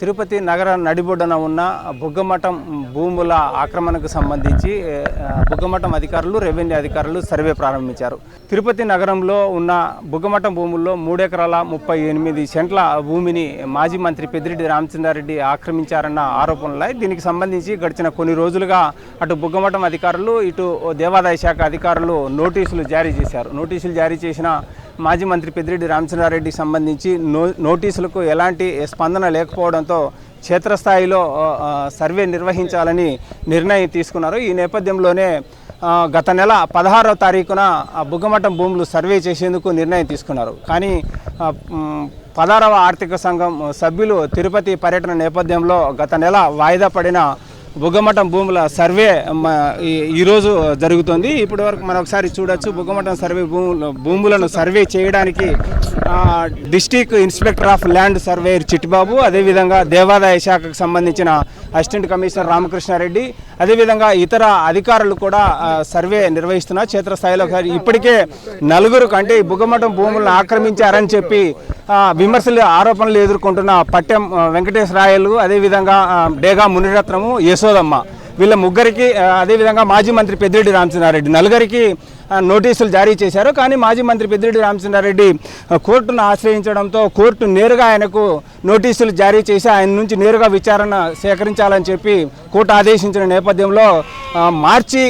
తిరుపతి నగర నడిబొడ్డున ఉన్న బుగ్గమఠం భూముల ఆక్రమణకు సంబంధించి బుగ్గమఠం అధికారులు రెవెన్యూ అధికారులు సర్వే ప్రారంభించారు. తిరుపతి నగరంలో ఉన్న బుగ్గమఠం భూముల్లో మూడెకరాల ముప్పై ఎనిమిది సెంట్ల భూమిని మాజీ మంత్రి పెద్దిరెడ్డి రామచంద్రారెడ్డి ఆక్రమించారన్న ఆరోపణలై దీనికి సంబంధించి గడిచిన కొన్ని రోజులుగా అటు బుగ్గమఠం అధికారులు ఇటు దేవాదాయ శాఖ అధికారులు నోటీసులు జారీ చేశారు. నోటీసులు జారీ చేసిన మాజీ మంత్రి పెద్దిరెడ్డి రామచంద్రారెడ్డికి సంబంధించి నో నోటీసులకు ఎలాంటి స్పందన లేకపోవడంతో క్షేత్రస్థాయిలో సర్వే నిర్వహించాలని నిర్ణయం తీసుకున్నారు. ఈ నేపథ్యంలోనే గత నెల పదహారవ తారీఖున బుగ్గమఠం భూములు సర్వే చేసేందుకు నిర్ణయం తీసుకున్నారు. కానీ పదహారవ ఆర్థిక సంఘం సభ్యులు తిరుపతి పర్యటన నేపథ్యంలో గత నెల వాయిదా పడిన బుగ్గమఠం భూముల సర్వే ఈ- ఈరోజు జరుగుతుంది. ఇప్పటి వరకు మనం ఒకసారి చూడొచ్చు. బుగ్గమఠం సర్వే భూములు భూములను సర్వే చేయడానికి district inspector of land surveyor Chittibabu అదేవిధంగా దేవాదాయ శాఖకు సంబంధించిన అసిస్టెంట్ కమిషనర్ రామకృష్ణారెడ్డి అదేవిధంగా ఇతర అధికారులు కూడా సర్వే నిర్వహిస్తున్నారు. క్షేత్రస్థాయిలో ఒకసారి ఇప్పటికే నలుగురు కంటే ఈ బుగ్గమఠం భూములను ఆక్రమించారని చెప్పి విమర్శలు ఆరోపణలు ఎదుర్కొంటున్న పట్టెం వెంకటేశ్వరాయలు అదేవిధంగా డేగా మునిరత్నము యశోదమ్మ. వీళ్ళ ముగ్గురికి అదేవిధంగా మాజీ మంత్రి పెద్దిరెడ్డి రామచంద్రారెడ్డి నలుగురికి నోటీసులు జారీ చేశారు. కానీ మాజీ మంత్రి పెద్దిరెడ్డి రామచంద్రారెడ్డి కోర్టును ఆశ్రయించడంతో కోర్టు నేరుగా ఆయనకు నోటీసులు జారీ చేసి ఆయన నుంచి నేరుగా విచారణ సేకరించాలని చెప్పి కోర్టు ఆదేశించిన నేపథ్యంలో మార్చి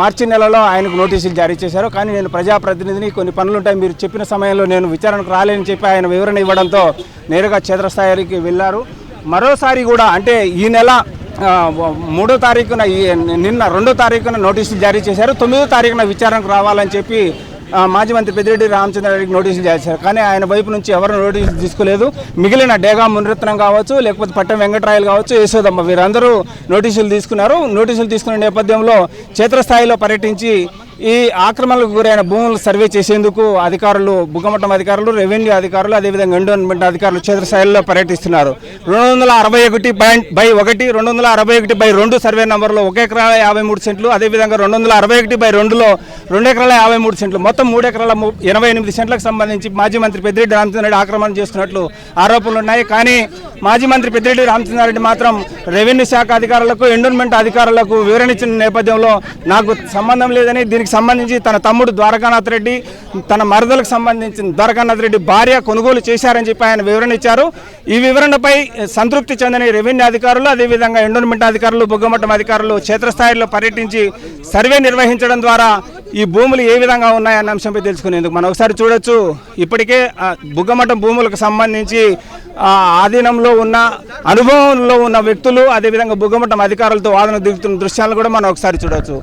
మార్చి నెలలో ఆయనకు నోటీసులు జారీ చేశారు. కానీ నేను ప్రజాప్రతినిధిని కొన్ని పనులు ఉంటాయి మీరు చెప్పిన సమయంలో నేను విచారణకు రాలేని చెప్పి ఆయన వివరణ ఇవ్వడంతో నేరుగా క్షేత్రస్థాయికి వెళ్ళారు. మరోసారి కూడా అంటే ఈ నెల మూడో తారీఖున నిన్న రెండో తారీఖున నోటీసులు జారీ చేశారు. తొమ్మిదో తారీఖున విచారణకు రావాలని చెప్పి మాజీ మంత్రి పెద్దిరెడ్డి రామచంద్రారెడ్డికి నోటీసులు జారీ చేశారు. కానీ ఆయన వైపు నుంచి ఎవరు నోటీసులు తీసుకోలేదు. మిగిలిన డేగా మునిరత్నం కావచ్చు లేకపోతే పట్టం వెంకటరాయలు కావచ్చు యశోదమ్మ వీరందరూ నోటీసులు తీసుకున్నారు. నోటీసులు తీసుకున్న నేపథ్యంలో క్షేత్రస్థాయిలో పర్యటించి ఈ ఆక్రమణలకు గురైన భూములు సర్వే చేసేందుకు అధికారులు బుగ్గమఠం అధికారులు రెవెన్యూ అధికారులు అదేవిధంగా ఎండోన్మెంట్ అధికారులు క్షేత్రస్థాయిలో పర్యటిస్తున్నారు. రెండు వందల అరవై ఒకటి పాయింట్ బై ఒకటి రెండు వందల అరవై ఒకటి బై రెండు సర్వే నంబర్లో ఒక ఎకరాల యాభై మూడు సెంట్లు అదేవిధంగా రెండు వందల అరవై ఒకటి బై రెండులో రెండు ఎకరాల యాభై మూడు సెంట్లు మొత్తం మూడు ఎకరాల ఎనభై ఎనిమిది సెంట్లకు సంబంధించి మాజీ మంత్రి పెద్దిరెడ్డి రామచంద్రరెడ్డి ఆక్రమణ చేస్తున్నట్లు ఆరోపణలు ఉన్నాయి. కానీ మాజీ మంత్రి పెద్దిరెడ్డి రామచంద్రారెడ్డి మాత్రం రెవెన్యూ శాఖ అధికారులకు ఎండోన్మెంట్ అధికారులకు వివరణ ఇచ్చిన నేపథ్యంలో నాకు సంబంధం లేదని దీనికి సంబంధించి తన తమ్ముడు ద్వారకానాథ్ రెడ్డి తన మరదలకు సంబంధించిన ద్వారకానాథ్ రెడ్డి భార్య కొనుగోలు చేశారని చెప్పి ఆయన వివరణ ఇచ్చారు. ఈ వివరణపై సంతృప్తి చెందిన రెవెన్యూ అధికారులు అదేవిధంగా ఎండోన్మెంట్ అధికారులు బొగ్గమట్టం అధికారులు క్షేత్రస్థాయిలో పర్యటించి సర్వే నిర్వహించడం ద్వారా ఈ భూములు ఏ విధంగా ఉన్నాయన్న అంశంపై తెలుసుకునేందుకు మనం ఒకసారి చూడొచ్చు. ఇప్పటికే బుగ్గమఠం భూములకు సంబంధించి ఆధీనంలో ఉన్న అనుభవంలో ఉన్న వ్యక్తులు అదేవిధంగా బుగ్గమఠం అధికారులతో వాదన దిగుతున్న దృశ్యాలను కూడా మనం ఒకసారి చూడవచ్చు